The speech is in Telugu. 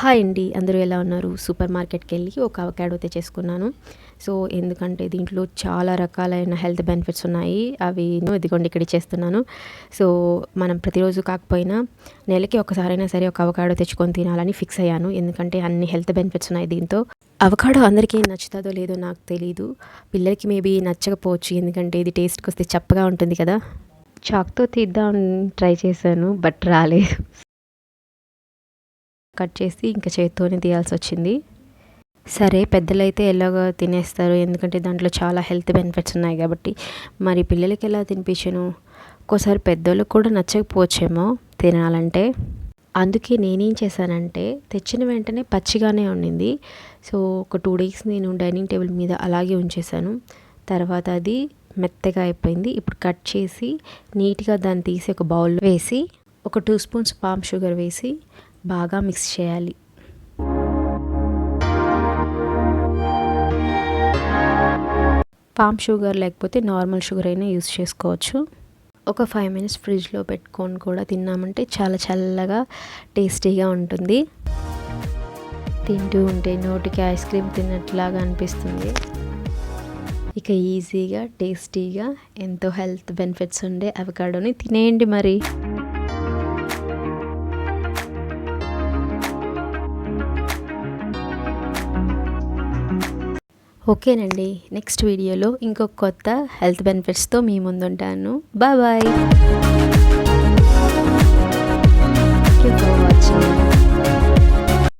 హాయ్ అండి. అందరూ ఎలా ఉన్నారు? సూపర్ మార్కెట్కి వెళ్ళి ఒక అవకాడో తెచ్చేసుకున్నాను. సో ఎందుకంటే దీంట్లో చాలా రకాలైన హెల్త్ బెనిఫిట్స్ ఉన్నాయి. అవి ఇదిగోండి ఇక్కడ చేస్తున్నాను సో మనం ప్రతిరోజు కాకపోయినా నెలకి ఒకసారైనా సరే ఒక అవకాడో తెచ్చుకొని తినాలని ఫిక్స్ అయ్యాను. ఎందుకంటే అన్ని హెల్త్ బెనిఫిట్స్ ఉన్నాయి దీంతో. అవకాడో అందరికీ నచ్చుతుందో లేదో నాకు తెలీదు. పిల్లలకి మేబీ నచ్చకపోవచ్చు. ఎందుకంటే ఇది టేస్ట్కి వస్తే చప్పగా ఉంటుంది కదా. చాక్తో తీద్దాం ట్రై చేశాను బట్ రాలేదు. కట్ చేసి ఇంకా చేత్తోనే తీయాల్సి వచ్చింది సరే పెద్దలైతే ఎలాగో తినేస్తారు? ఎందుకంటే దాంట్లో చాలా హెల్త్ బెనిఫిట్స్ ఉన్నాయి కాబట్టి. మరి పిల్లలకి ఎలా తినిపించను? ఒక్కోసారి పెద్దోళ్ళకి కూడా నచ్చకపోవచ్చేమో తినాలంటే. అందుకే నేనేం చేశానంటే తెచ్చిన వెంటనే పచ్చిగానే ఉండింది సో ఒక టూ డేస్ నేను డైనింగ్ టేబుల్ మీద అలాగే ఉంచేశాను. తర్వాత అది మెత్తగా అయిపోయింది. ఇప్పుడు కట్ చేసి నీట్గా దాన్ని తీసి ఒక బౌల్లో వేసి ఒక టూ స్పూన్స్ పామ్ షుగర్ వేసి బాగా మిక్స్ చేయాలి. పామ్ షుగర్ లేకపోతే నార్మల్ షుగర్ అయినా యూస్ చేసుకోవచ్చు. ఒక ఫైవ్ మినిట్స్ ఫ్రిడ్జ్లో పెట్టుకొని కూడా తిన్నామంటే చాలా చల్లగా టేస్టీగా ఉంటుంది. తింటూ ఉంటే నోటికి ఐస్ క్రీమ్ తిన్నట్లాగా అనిపిస్తుంది. ఇక ఈజీగా టేస్టీగా ఎంతో హెల్త్ బెనిఫిట్స్ ఉండే అవకాడోని తినేయండి మరి. ఓకేనండి. నెక్స్ట్ వీడియోలో ఇంకొక కొత్త హెల్త్ బెనిఫిట్స్తో మీ ముందుంటాను. Bye bye.